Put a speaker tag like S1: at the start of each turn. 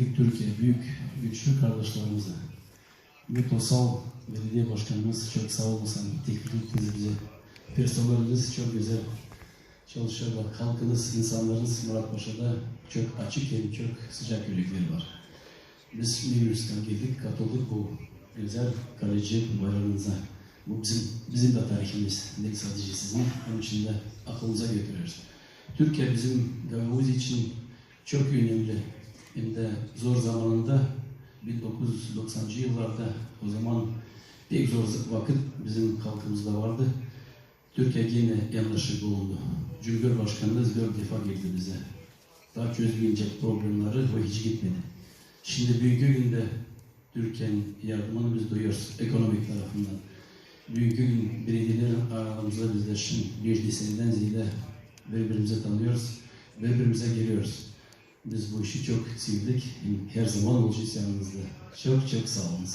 S1: dedik Türkiye büyük, güçlü kardeşlerimize. Mutlusal Belediye Başkanımız çok sağ olmasın. Teklif ettiniz bize. Personelimiz çok güzel çalışıyorlar. Halkınız, insanlarınız Muratpaşa'da çok açık hem çok sıcak yürekleri var. Biz Minibüs'ten geldik, katıldık bu güzel kaleci bayramınıza. Bu bizim, bizim de tarihimiz. Ne sadece sizin, onun için de aklımıza götürüyoruz. Türkiye bizim gavurumuz için çok önemli. Hem de zor zamanında 1990'cı yıllarda o zaman pek zor vakit bizim halkımızda vardı. Türkiye yine yanlışlık bulundu. Cumhurbaşkanımız dört defa geldi bize. Daha çözmeyecek problemleri o hiç gitmedi. Şimdi bugünkü günde Türkiye'nin yardımını biz duyuyoruz ekonomik tarafından. Bugünkü gün belediyelerin aramızda bir seneden ziyade birbirimizi tanıyoruz, birbirimize geliyoruz. Biz bu işi çok sevdik, her zaman olacağız yanınızda. Çok çok sağ olun.